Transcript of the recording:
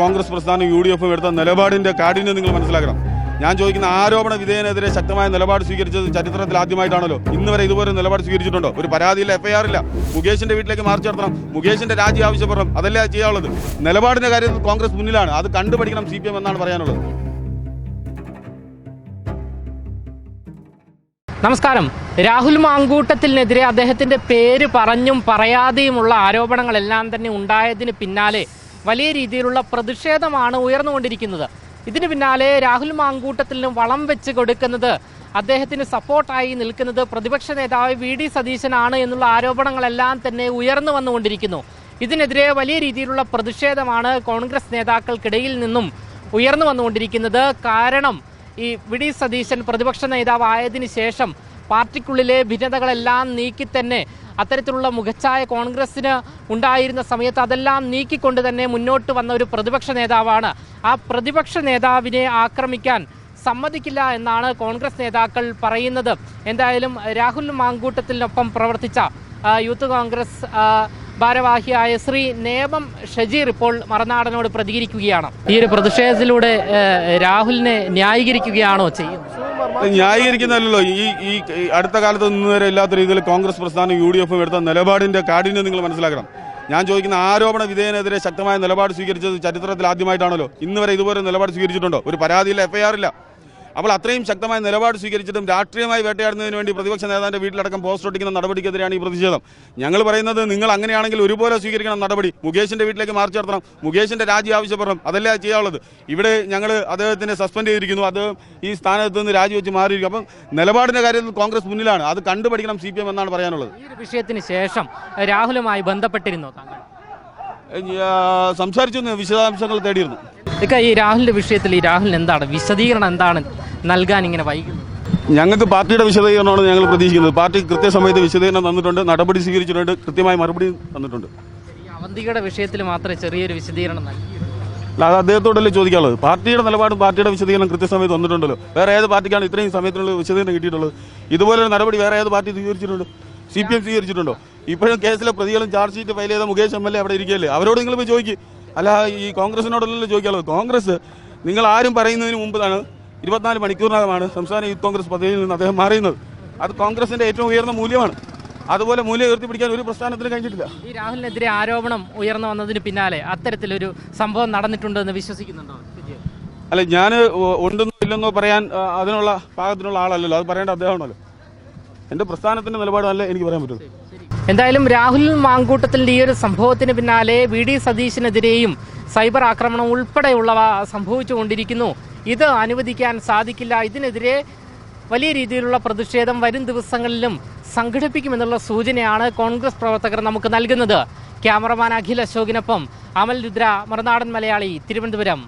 കോൺഗ്രസ് പ്രസ്ഥാനം U D എഫും എടുത്ത നിലപാടിന്റെ കാഠിന്യം നിങ്ങൾ മനസ്സിലാക്കണം. ഞാൻ ചോദിക്കുന്ന ആരോപണ വിധേയനെതിരെ ശക്തമായ നിലപാട് സ്വീകരിച്ചത് ചരിത്രത്തിൽ ആദ്യമായിട്ടാണല്ലോ. ഇന്ന് വരെ ഇതുപോലെ നിലപാട് സ്വീകരിച്ചിട്ടുണ്ടോ? ഒരു പരാതിയില്ല എഫ്ഐആർ ഇല്ല. മുകേഷിന്റെ വീട്ടിലേക്ക് മാർച്ച് നടത്തണം. മുകേഷിന്റെ രാജി ആവശ്യപ്പെടണം. അതല്ലേ ചെയ്യാനുള്ളത്. നിലപാടിന്റെ കാര്യത്തിൽ കോൺഗ്രസ് മുന്നിലാണ്. അത് കണ്ടുപഠിക്കണം സി എന്നാണ് പറയാനുള്ളത്. നമസ്കാരം. രാഹുൽ മാങ്കൂട്ടത്തിനെതിരെ അദ്ദേഹത്തിന്റെ പേര് പറഞ്ഞും പറയാതെയുമുള്ള ആരോപണങ്ങളെല്ലാം തന്നെ ഉണ്ടായതിന് പിന്നാലെ വലിയ രീതിയിലുള്ള പ്രതിഷേധമാണ് ഉയർന്നുകൊണ്ടിരിക്കുന്നത്. ഇതിന് പിന്നാലെ രാഹുൽ മാങ്കൂട്ടത്തിന് വളം വെച്ച് കൊടുക്കുന്നത് അദ്ദേഹത്തിന് സപ്പോർട്ടായി നിൽക്കുന്നത് പ്രതിപക്ഷ നേതാവ് വി ഡി സതീശനാണ് എന്നുള്ള ആരോപണങ്ങളെല്ലാം തന്നെ ഉയർന്നു വന്നുകൊണ്ടിരിക്കുന്നു. ഇതിനെതിരെ വലിയ രീതിയിലുള്ള പ്രതിഷേധമാണ് കോൺഗ്രസ് നേതാക്കൾക്കിടയിൽ നിന്നും ഉയർന്നു വന്നുകൊണ്ടിരിക്കുന്നത്. കാരണം ഈ വി ഡി സതീശൻ പ്രതിപക്ഷ നേതാവായതിനു ശേഷം പാർട്ടിക്കുള്ളിലെ ഭിന്നതകളെല്ലാം നീക്കി തന്നെ അത്തരത്തിലുള്ള മുഖച്ഛായ കോൺഗ്രസിന് ഉണ്ടായിരുന്ന സമയത്ത് അതെല്ലാം നീക്കിക്കൊണ്ട് തന്നെ മുന്നോട്ട് വന്ന ഒരു പ്രതിപക്ഷ നേതാവാണ്. ആ പ്രതിപക്ഷ നേതാവിനെ ആക്രമിക്കാൻ സമ്മതിക്കില്ല എന്നാണ് കോൺഗ്രസ് നേതാക്കൾ പറയുന്നത്. എന്തായാലും രാഹുൽ മാങ്കൂട്ടത്തിനൊപ്പം പ്രവർത്തിച്ച യൂത്ത് കോൺഗ്രസ് ഭാരവാഹിയായ ശ്രീ നേമം ഷജീർ ഇപ്പോൾ മറനാടനോട് പ്രതികരിക്കുകയാണ്. ഈ ഒരു പ്രതിഷേധത്തിലൂടെ രാഹുലിനെ ന്യായീകരിക്കുകയാണോ ചെയ്യുന്നത്? ന്യായീകരിക്കുന്നല്ലോ ഈ ഈ അടുത്ത കാലത്ത് നിന്ന് വരെ ഇല്ലാത്ത രീതിയിൽ കോൺഗ്രസ് പ്രസ്ഥാനം യു ഡി എഫും എടുത്ത നിലപാടിന്റെ കാഠിന്യം നിങ്ങൾ മനസ്സിലാക്കണം. ഞാൻ ചോദിക്കുന്ന ആരോപണ വിധേയനെതിരെ ശക്തമായ നിലപാട് സ്വീകരിച്ചത് ചരിത്രത്തിൽ ആദ്യമായിട്ടാണല്ലോ. ഇന്ന് വരെ ഇതുപോലെ നിലപാട് സ്വീകരിച്ചിട്ടുണ്ടോ? ഒരു പരാതിയില്ല എഫ്ഐആർ ഇല്ല. അപ്പോൾ അത്രയും ശക്തമായ നിലപാട് സ്വീകരിച്ചിട്ടും രാഷ്ട്രീയമായി വേട്ടയാടുന്നതിന് വേണ്ടി പ്രതിപക്ഷ നേതാവിന്റെ വീട്ടിലടക്കം പോസ്റ്റ് ഒട്ടിക്കുന്ന നടപടിക്കെതിരെയാണ് ഈ പ്രതിഷേധം. ഞങ്ങൾ പറയുന്നത് നിങ്ങൾ അങ്ങനെയാണെങ്കിൽ ഒരുപോലെ സ്വീകരിക്കണം നടപടി. മുകേഷിന്റെ വീട്ടിലേക്ക് മാർച്ച് നടത്തണം. മുകേഷിന്റെ രാജി ആവശ്യപ്പെടണം. അതല്ലേ ചെയ്യാനുള്ളത്. ഇവിടെ ഞങ്ങൾ അദ്ദേഹത്തിനെ സസ്പെൻഡ് ചെയ്തിരിക്കുന്നു. അത് ഈ സ്ഥാനത്ത് നിന്ന് രാജിവെച്ച് മാറിയിരിക്കും അപ്പം നിലപാടിന്റെ കാര്യത്തിൽ കോൺഗ്രസ് മുന്നിലാണ്. അത് കണ്ടുപഠിക്കണം സി പി എം എന്നാണ് പറയാനുള്ളത്. ഈ ഒരു വിഷയത്തിന് ശേഷം രാഹുലുമായി ബന്ധപ്പെട്ടിരുന്നോ താങ്കൾ? സംസാരിച്ചു വിശദാംശങ്ങൾ തേടിയിരുന്നു. ഈ രാഹുലിന്റെ വിഷയത്തിൽ ഈ രാഹുലിന് എന്താണ്? വിശദീകരണം എന്താണ്? നൽകാൻ ഇങ്ങനെ വൈകുന്നത് ഞങ്ങൾക്ക് പാർട്ടിയുടെ വിശദീകരണമാണ് ഞങ്ങൾ പ്രതീക്ഷിക്കുന്നത്. പാർട്ടി കൃത്യസമയത്ത് വിശദീകരണം തന്നിട്ടുണ്ട് നടപടി സ്വീകരിച്ചിട്ടുണ്ട് കൃത്യമായ മറുപടി തന്നിട്ടുണ്ട്. അവന്തിയുടെ അവന്തികയുടെ വിഷയത്തിൽ മാത്രമേ ചെറിയൊരു വിശദീകരണം അല്ല അത് അദ്ദേഹത്തോടല്ലേ ചോദിക്കാനുള്ളത്? പാർട്ടിയുടെ നിലപാടും പാർട്ടിയുടെ വിശദീകരണം കൃത്യസമയത്ത് വന്നിട്ടുണ്ടല്ലോ വേറെ ഏത് പാർട്ടിക്കാണ് ഇത്രയും സമയത്തിനുള്ള വിശദീകരണം കിട്ടിയിട്ടുള്ളത്? ഇതുപോലൊരു നടപടി വേറെ ഏത് പാർട്ടി സ്വീകരിച്ചിട്ടുണ്ട്? സി പി എം സ്വീകരിച്ചിട്ടുണ്ടോ? ഇപ്പോഴും കേസിലെ പ്രതികളും ചാർജ് ഷീറ്റ് ഫയൽ ചെയ്ത മുകേഷ് എം എൽ എ അവിടെ ഇരിക്കുകയല്ലേ? അവരോട് നിങ്ങൾ പോയി ചോദിക്കും. അല്ല ഈ കോൺഗ്രസിനോടല്ലോ ചോദിക്കാനുള്ളത്. കോൺഗ്രസ് നിങ്ങൾ ആരും പറയുന്നതിന് മുമ്പാണ് ഇരുപത്തിനാല് മണിക്കൂറിനകമാണ് സംസ്ഥാന യൂത്ത് കോൺഗ്രസ് പദവിയിൽ നിന്ന് അദ്ദേഹം മാറിയുന്നത് അത് കോൺഗ്രസിന്റെ ഏറ്റവും ഉയർന്ന മൂല്യമാണ്. അതുപോലെ മൂല്യം ഉയർത്തിപ്പിടിക്കാൻ ഒരു പ്രസ്ഥാനത്തിനും കഴിഞ്ഞിട്ടില്ല. ഈ രാഹുലിനെതിരെ ആരോപണം ഉയർന്നു വന്നതിന് പിന്നാലെ അത്തരത്തിലൊരു സംഭവം നടന്നിട്ടുണ്ടെന്ന് വിശ്വസിക്കുന്നുണ്ടോ? അല്ല ഞാൻ ഉണ്ടെന്നോ ഇല്ലെന്നോ പറയാൻ അതിനുള്ള പാകത്തിനുള്ള ആളല്ലല്ലോ. അത് പറയേണ്ട അദ്ദേഹമാണല്ലോ. എന്റെ പ്രസ്ഥാനത്തിന്റെ നിലപാടല്ല എനിക്ക് പറയാൻ പറ്റുള്ളൂ. എന്തായാലും രാഹുൽ മാങ്കൂട്ടത്തിന്റെ ഈ ഒരു സംഭവത്തിന് പിന്നാലെ വി ഡി സതീശിനെതിരെയും സൈബർ ആക്രമണം ഉൾപ്പെടെയുള്ളവ സംഭവിച്ചുകൊണ്ടിരിക്കുന്നു. ഇത് അനുവദിക്കാൻ സാധിക്കില്ല. ഇതിനെതിരെ വലിയ രീതിയിലുള്ള പ്രതിഷേധം വരും ദിവസങ്ങളിലും സംഘടിപ്പിക്കുമെന്നുള്ള സൂചനയാണ് കോൺഗ്രസ് പ്രവർത്തകർ നമുക്ക് നൽകുന്നത്. ക്യാമറമാൻ അഖിൽ അശോകിനൊപ്പം അമൽ രുദ്ര മറുനാടൻ മലയാളി തിരുവനന്തപുരം.